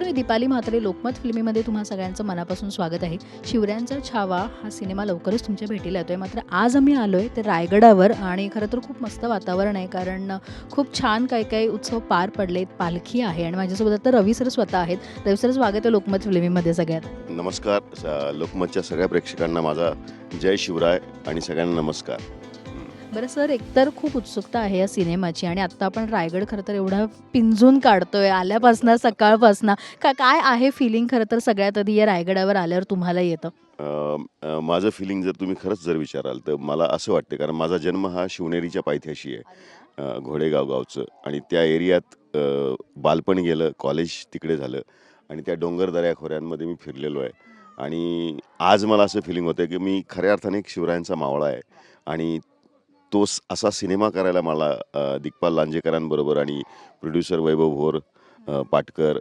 नमस्कार मी दीपाली म्हात्रे. लोकमत फिल्मीमध्ये तुम्हा सगळ्यांचं मनापासून स्वागत आहे. शिवऱ्यांचा छावा हा सिनेमा लवकरच तुमच्या भेटीला येतोय. मात्र आज आम्ही आलो आहे ते रायगडावर आणि खरं तर खूप मस्त वातावरण आहे कारण खूप छान काही काही उत्सव पार पडलेत पालखी आहे आणि माझ्यासोबत आता रवी सर स्वतः आहेत. रवी सर स्वागत आहे लोकमत फिल्मीमध्ये सगळ्यात नमस्कार लोकमतच्या सगळ्या प्रेक्षकांना माझा जय शिवराय आणि सगळ्यांना नमस्कार. बरं सर एकतर खूप उत्सुकता आहे या सिनेमाची आणि आत्ता आपण रायगड खरं तर एवढा पिंजून काढतोय आल्यापासनं सकाळपासनं. का काय आहे फिलिंग खरं तर सगळ्यात आधी या रायगडावर आल्यावर तुम्हाला येतं? माझं फिलिंग जर तुम्ही खरंच जर विचाराल तर मला असं वाटतं कारण माझा जन्म हा शिवनेरीच्या पायथ्याशी आहे. अं, घोडेगाव गावचं. आणि त्या एरियात बालपण गेलं कॉलेज तिकडे झालं. आणि त्या डोंगरदऱ्या खोऱ्यांमध्ये मी फिरलेलो आहे. आणि आज मला असं फिलिंग होतं की मी खऱ्या अर्थाने एक शिवरायांचा मावळा आहे. आणि तोच असा सिनेमा करायला मला दिग्पाल लांजेकरांबरोबर आणि प्रोड्युसर वैभव भोर पाटकर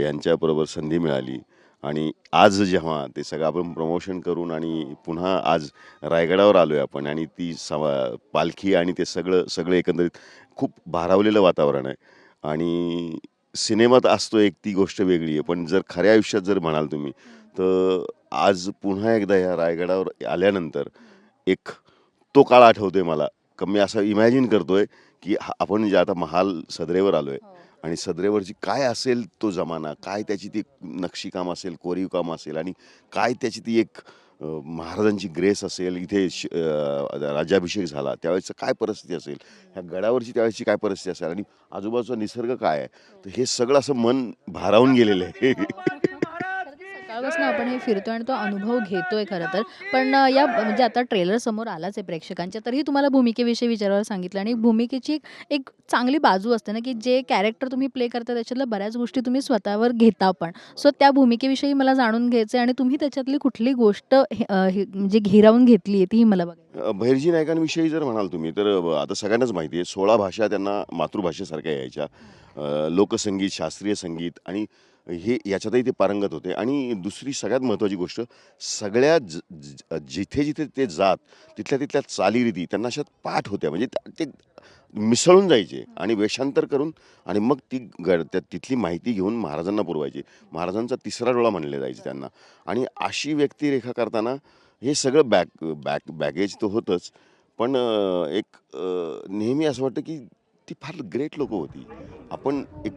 यांच्याबरोबर संधी मिळाली. आणि आज जेव्हा ते सगळं आपण प्रमोशन करून आणि पुन्हा आज रायगडावर आलो आहे आपण आणि ती सवा पालखी आणि ते सगळं सगळं एकंदरीत खूप भारावलेलं वातावरण आहे. आणि सिनेमात असतो एक ती गोष्ट वेगळी आहे. पण जर खऱ्या आयुष्यात जर म्हणाल तुम्ही तर आज पुन्हा एकदा ह्या रायगडावर आल्यानंतर एक तो काळ आठवतोय मला. का मी असं इमॅजिन करतोय की हा- आपण जे आता महाल सदरेवर आलोय आणि सदरेवरची काय असेल तो जमाना काय त्याची ती नक्षीकाम असेल कोरीव काम असेल आणि काय त्याची ती एक अ, महाराजांची ग्रेस असेल इथे श- अ, राज्याभिषेक झाला त्यावेळेचं काय परिस्थिती असेल ह्या गडावरची त्यावेळेची काय परिस्थिती असेल आणि आजूबाजूचा निसर्ग काय आहे? तर हे सगळं असं मन भारावून गेलेलं आहे. सकाळपासून आपण हे फिरतो आणि तो अनुभव घेतोय खरं तर. पण या म्हणजे आता ट्रेलर समोर आलाच आहे प्रेक्षकांच्या तरीही तुम्हाला भूमिकेविषयी विचारायला सांगितलं आणि भूमिकेची एक चांगली बाजू असते ना की जे कॅरेक्टर तुम्ही प्ले करता त्याच्यातल्या बऱ्याच गोष्टी तुम्ही स्वतःवर घेता पण. सो त्या भूमिकेविषयी मला जाणून घ्यायचं आहे आणि तुम्ही त्याच्यातली कुठली गोष्ट हे- हे- म्हणजे घेरावून घेतली आहे तीही मला बहिर्जी नायकांविषयी जर म्हणाल तुम्ही तर आता सगळ्यांनाच माहिती आहे सोळा भाषा त्यांना मातृभाषेसारख्या यायच्या. लोकसंगीत शास्त्रीय संगीत आणि हे याच्यातही ते पारंगत होते. आणि दुसरी सगळ्यात महत्त्वाची गोष्ट सगळ्या ज- ज- जिथे जिथे ते जात तिथल्या तिथल्या चालीरीती त्यांना अशा पाठ होत्या. म्हणजे त्या- ते मिसळून जायचे आणि वेषांतर करून आणि मग ती गड त्या तिथली माहिती घेऊन महाराजांना पुरवायची. महाराजांचा तिसरा डोळा म्हणले जायचे त्यांना. आणि अशी व्यक्तिरेखा करताना हे सगळं बॅक बॅक बॅगेज तर होतंच पण एक नेहमी असं वाटतं की ती फार ग्रेट लोक होती. आपण एक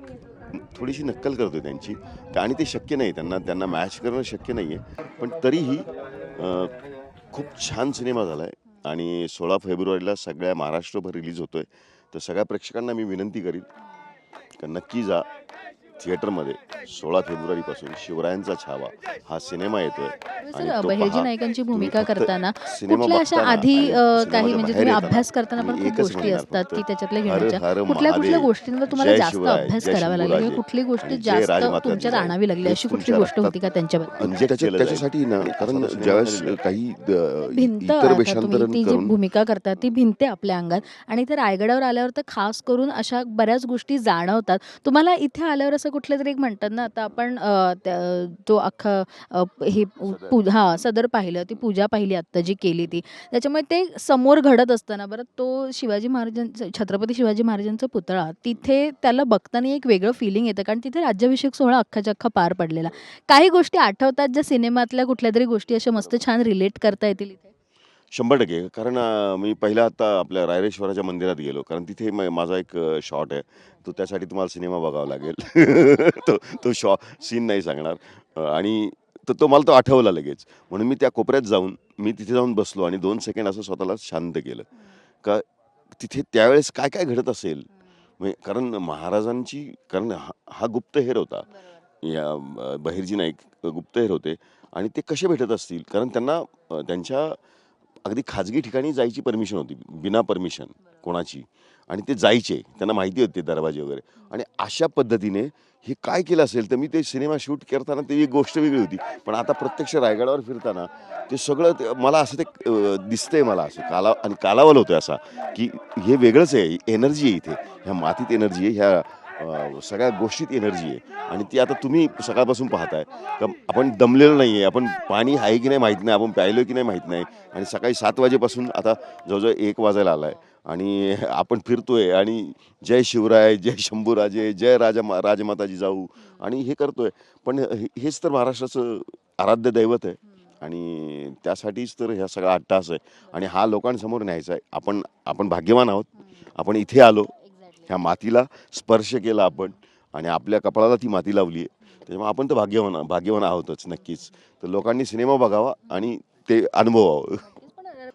थोडीशी नक्कल करतो त्यांची. आणि ते शक्य नाही त्यांना त्यांना मॅच करणं शक्य नाही आहे पण तरीही खूप छान सिनेमा झाला आहे आणि सोळा फेब्रुवारीला सगळ्या महाराष्ट्रभर रिलीज होतो आहे तर सगळ्या प्रेक्षकांना मी विनंती करीन का नक्की जा. थिएटरमध्ये सोळा फेब्रुवारीपासून शिवरायांचा छावा हा सिनेमा येतोय. आणि सर तो बहिर्जी पहा. नायकांची तुम्ही भूमिका फक्त करताना सिनेमा कुठल्या अशा बघताना आधी आणि अ, सिनेमाच्या काही म्हणजे बाहेर तुम्ही येताना अभ्यास करताना पण खूप एकच गोष्टी म्हणणार असतात फक्त, की त्याच्यातल्या हर घेण्याच्या. कुठल्या कुठल्या महादेव, गोष्टींवर तुम्हाला जय जास्त शिवराय, अभ्यास जय करावा लागला? किंवा शिवराजे, कुठली गोष्ट आणि जय जास्त राजमाता तुमच्यात जिजाऊ. आणावी लागली हेच अशी कुठली तुमच्या गोष्ट होती का त्यांच्याबद्दल म्हणजे त्याच्या त्याच्यासाठी ना कारण ज्यावेळेस काही भिंत इतर आता तुम्ही वेषांतरण ती जी करून भूमिका करता ती भिंते आपल्या अंगात. आणि ते रायगडावर आल्यावर तर खास करून अशा बऱ्याच गोष्टी जाणवतात. तुम्हाला इथे आल्यावर असं कुठलं तरी एक म्हणतात ना आता आपण जो अख्खा हे पू हा सदर पाहिलं ती पूजा पाहिली आत्ता जी केली ती. त्याच्यामुळे ते समोर घडत असताना बरं तो शिवाजी महाराजांचा छत्रपती शिवाजी महाराजांचा पुतळा तिथे त्याला बघताना एक वेगळं फिलिंग येतं कारण तिथे राज्याभिषेक सोहळा अख्खाच्या अख्खा पार पडलेला. काही गोष्टी आठवतात ज्या सिनेमातल्या कुठल्या तरी गोष्टी अशा मस्त छान रिलेट करता येतील इथे? शंभर टक्के. कारण मी पहिला आता आपल्या रायरेश्वराच्या मंदिरात गेलो. कारण तिथे म- माझा एक शॉट आहे. तो त्यासाठी तुम्हाला सिनेमा बघावा लागेल. तो तो शॉ सीन नाही सांगणार. अ, आणि तर तो मला तो आठवला लगेच. म्हणून मी त्या कोपऱ्यात जाऊन मी तिथे जाऊन बसलो आणि दोन सेकंड असं स्वतःला शांत केलं. का तिथे त्यावेळेस काय काय घडत असेल? म्हणजे कारण महाराजांची कारण हा हा गुप्तहेर होता. या अ, बहिर्जी नाईक गुप्तहेर होते. आणि ते कसे भेटत असतील? कारण त्यांना अ, त्यांच्या अगदी खाजगी ठिकाणी जायची परमिशन होती बिना परमिशन कोणाची. आणि ते जायचे त्यांना माहिती होते दरवाजे वगैरे. आणि अशा पद्धतीने हे काय केलं असेल तर मी ते सिनेमा शूट करताना ती एक गोष्ट वेगळी होती. पण आता प्रत्यक्ष रायगडावर फिरताना ते सगळं ते- मला असं ते दिसतंय मला असं. काला आणि कालावल होतं असा की हे वेगळंच आहे एनर्जी आहे इथे. ह्या मातीत एनर्जी आहे ह्या सगळ्या गोष्टीत एनर्जी आहे. आणि ती आता तुम्ही सकाळपासून पाहताय. का आपण दमलेलं नाही आहे आपण पाणी आहे की नाही माहीत नाही. आपण प्यायलो की नाही माहीत नाही. आणि सकाळी सात वाजेपासून आता जवळजवळ एक वाजायला आला आहे आणि आपण फिरतोय आणि जय शिवराय जय शंभूराजे जय राजा मा राजमाताजी जाऊ आणि हे करतोय. पण हे- हेच तर महाराष्ट्राचं आराध्य दैवत आहे. आणि त्यासाठीच तर ह्या सगळा अट्टास आहे. आणि हा लोकांसमोर न्यायचा आहे. आपण आपण भाग्यवान आहोत. आपण इथे आलो. ह्या मातीला स्पर्श केला आपण आणि आपल्या कपाळाला ती माती लावली आहे. त्याच्यामुळे आपण तर भाग्यवान भाग्यवान आहोतच नक्कीच. तर लोकांनी सिनेमा बघावा आणि ते अनुभवावं.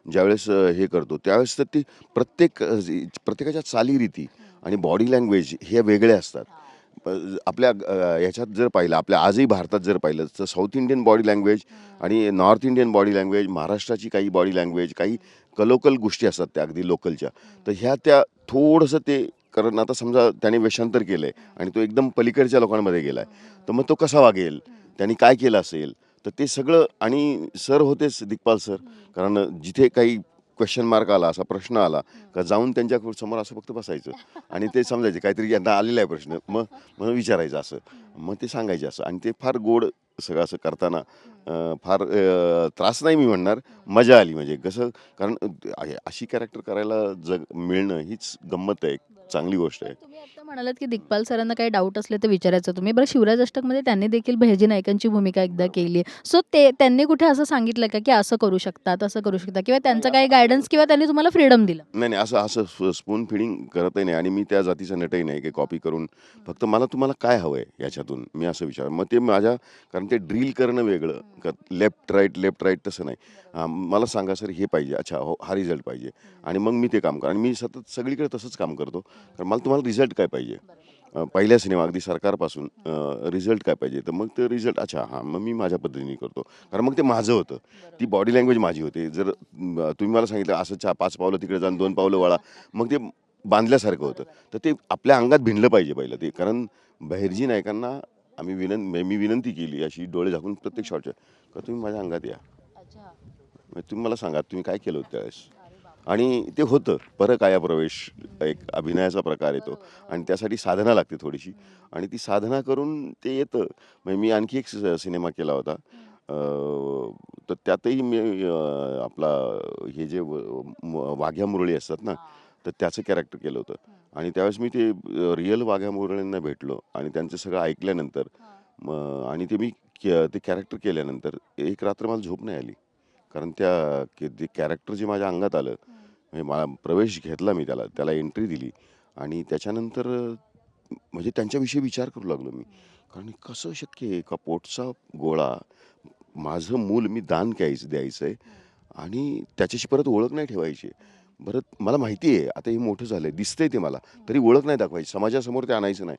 ज्यावेळेस हे करतो त्यावेळेस तर ती प्रत्येक प्रत्येकाच्या चालीरीती आणि बॉडी लँग्वेज हे वेगळ्या असतात. आपल्या ह्याच्यात जर पाहिलं आपल्या आजही भारतात जर पाहिलं तर साऊथ इंडियन बॉडी लँग्वेज आणि नॉर्थ इंडियन बॉडी लँग्वेज महाराष्ट्राची काही बॉडी लँग्वेज काही कलोकल गोष्टी असतात त्या अगदी लोकलच्या. तर ह्या त्या थोडंसं ते कारण आता समजा त्याने वेषांतर केलं आहे आणि तो एकदम पलीकडच्या लोकांमध्ये गेला आहे तर मग तो कसा वागेल? त्यांनी काय केलं असेल? तर ते सगळं आणि सर होतेच दिग्पाल सर कारण जिथे काही क्वेश्चन मार्क आला असा प्रश्न आला का जाऊन त्यांच्यासमोर असं फक्त बसायचं आणि ते समजायचे काहीतरी यांना आलेला आहे प्रश्न मग मग विचारायचं असं. मग ते सांगायचे असं आणि ते फार गोड सगळं असं करताना फार त्रास नाही मी म्हणणार मजा आली म्हणजे. कसं कारण अशी कॅरेक्टर करायला जग मिळणं हीच गंमत आहे. चांगली गोष्ट आहे. तुम्ही आता म्हणालात की दिग्पाल सरांना काही डाऊट असले तर विचारायचं तुम्ही. बरं शिवराज अष्टकमध्ये त्यांनी देखील बहिर्जी नायकांची भूमिका एकदा केली सो ते त्यांनी कुठे असं सांगितलं का की असं करू शकता तसं करू शकता किंवा त्यांचं काही गायडन्स किंवा त्यांनी तुम्हाला फ्रीडम दिलं? नाही नाही असं असं स्पून फिडिंग करतही नाही आणि मी त्या जातीचा नटही नाही की कॉपी करून. फक्त मला तुम्हाला काय हवं आहे याच्यातून? मी असं विचार मग ते माझ्या कारण ते ड्रिल करणं वेगळं. का लेफ्ट राईट लेफ्ट राईट तसं नाही. मला सांगा सर हे पाहिजे. अच्छा हो हा रिझल्ट पाहिजे. आणि मग मी ते काम कर. आणि मी सतत सगळीकडे तसंच काम करतो. कारण मला तुम्हाला रिझल्ट काय पाहिजे? पहिल्या सिनेमा अगदी सरकारपासून रिझल्ट काय पाहिजे? तर मग ते रिझल्ट अच्छा हां मग मी माझ्या पद्धतीने करतो. कारण मग ते माझं होतं. ती बॉडी लँग्वेज माझी होती. जर तुम्ही मला सांगितलं असं चा पाच पावलं तिकडे जाऊन दोन पावलं वळा मग ते बांधल्यासारखं होतं. तर ते आपल्या अंगात भिनलं पाहिजे पहिलं ते. कारण बहिर्जी नायकांना आम्ही विनं मी विनंती केली अशी डोळे झाकून प्रत्येक शॉटच्या का तुम्ही माझ्या अंगात या? तुम्ही मला सांगा तुम्ही काय केलं होतं त्यावेळेस? आणि ते होतं. परकाया प्रवेश एक अभिनयाचा प्रकार येतो. आणि त्यासाठी साधना लागते थोडीशी. आणि ती साधना करून ते येतं. म्हणजे मी आणखी एक स- सिनेमा केला होता. तर त्यातही मी आपला हे जे वाघ्या मुरळी असतात ना तर त्याचं कॅरेक्टर केलं होतं. आणि त्यावेळेस मी ते रिअल वाघ्या मुरळींना भेटलो. आणि त्यांचं सगळं ऐकल्यानंतर मग आणि ते मी ते कॅरेक्टर केल्यानंतर एक रात्र मला झोप नाही आली. कारण त्या ते कॅरेक्टर जे माझ्या अंगात आलं म्हणजे मला प्रवेश घेतला मी त्याला त्याला एंट्री दिली. आणि त्याच्यानंतर म्हणजे त्यांच्याविषयी विचार करू लागलो मी. कारण कसं शक्य आहे? का पोटचा गोळा माझं मूल मी दान द्यायचं द्यायचं आहे आणि त्याच्याशी परत ओळख नाही ठेवायची. बरं मला माहिती आहे आता हे मोठं झालं आहे दिसतंय ते मला. तरी ओळख नाही दाखवायची. समाजासमोर ते आणायचं नाही.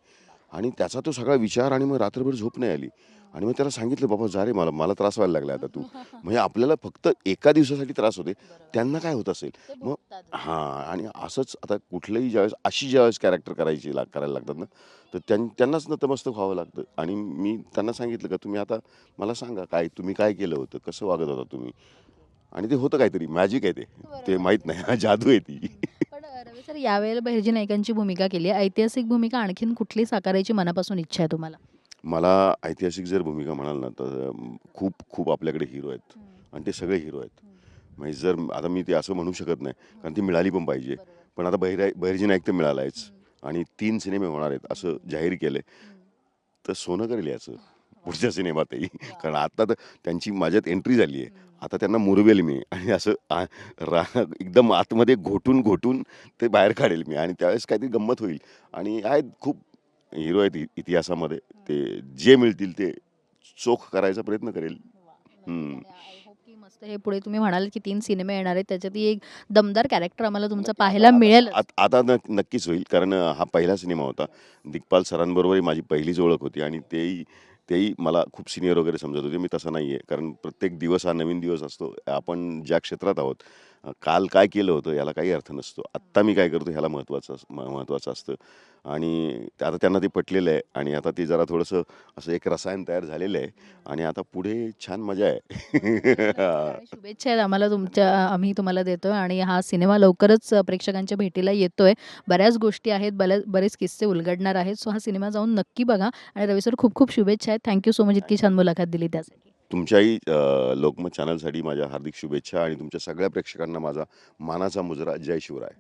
आणि त्याचा तो सगळा विचार आणि मग रात्रभर झोप नाही आली. आणि मग त्याला सांगितलं बाबा जा रे मला मला त्रास व्हायला लागला आता तू. म्हणजे आपल्याला फक्त एका दिवसासाठी त्रास होते. त्यांना काय होत असेल? मग हां आणि असंच आता कुठलंही ज्यावेळेस अशी ज्यावेळेस कॅरेक्टर करायची लाग करायला लागतात ना तर त्यां त्यांनाच नतमस्तक व्हावं लागतं. आणि मी त्यांना सांगितलं का तुम्ही आता मला सांगा काय तुम्ही काय केलं होतं? कसं वागत होता तुम्ही? आणि ते होतं काहीतरी मॅजिक आहे ते. ते माहीत नाही. हा जादू आहे ती. रवी सर यावेळेला बहिर्जी नायकांची भूमिका केली आहे. ऐतिहासिक भूमिका आणखीन कुठली साकारायची मनापासून इच्छा आहे तुम्हाला? मला ऐतिहासिक जर भूमिका म्हणाल ना तर खूप खूप आपल्याकडे हिरो आहेत. आणि ते सगळे हिरो आहेत. म्हणजे जर आता मी ते असं म्हणू शकत नाही कारण ती मिळाली पण पाहिजे. पण आता बहिरा बहिर्जी नाईक तर मिळाला आहेच आणि तीन सिनेमे होणार आहेत असं जाहीर केलं तर सोनं करेल याचं पुढच्या सिनेमातही. कारण आता तर त्यांची माझ्यात एंट्री झाली आहे. आता त्यांना मुरवेल मी. आणि असं आ- रा एकदम आतमध्ये घोटून घोटून ते बाहेर काढेल मी. आणि त्यावेळेस काहीतरी गंमत होईल. आणि आहेत खूप हिरो आहेत इतिहासामध्ये. ते जे मिळतील ते चोख करायचा प्रयत्न करेल. मस्त हे पुढे तुम्ही म्हणाल की तीन सिनेमे येणार आहेत. त्याच्यातही एक दमदार कॅरेक्टर आम्हाला तुमचं पाहायला मिळेल आत- नक्कीच होईल. कारण हा पहिला सिनेमा होता. दिग्पाल सरांबरोबरही माझी पहिलीच ओळख होती. आणि तेही तेही मला खूप सिनियर वगैरे समजत होते. मी तसं नाही आहे कारण प्रत्येक दिवस हा नवीन दिवस असतो. आपण ज्या क्षेत्रात आहोत काल काय केलं होतं याला काही अर्थ नसतो. आत्ता मी काय करतो ह्याला महत्त्वाचं महत्त्वाचं असतं. आणि आता त्यांना ते पटलेलं आहे आणि आता ते जरा थोडंसं असं एक रसायन तयार झालेलं आहे आणि आता पुढे छान मजा आहे. शुभेच्छा आहेत आम्हाला तुमच्या आम्ही तुम्हाला देतोय आणि हा सिनेमा लवकरच प्रेक्षकांच्या भेटीला येतोय. बऱ्याच गोष्टी आहेत बऱ्याच बरेच किस्से उलगडणार आहेत. सो हा सिनेमा जाऊन नक्की बघा. आणि रवी सर खूप खूप शुभेच्छा आहेत. थँक्यू सो मच इतकी छान मुलाखत दिली त्यासाठी. तुमच्याही लोकमत चॅनलसाठी माझ्या हार्दिक शुभेच्छा आणि तुमच्या सगळ्या प्रेक्षकांना माझा मानाचा मुजरा. जय शिवराय.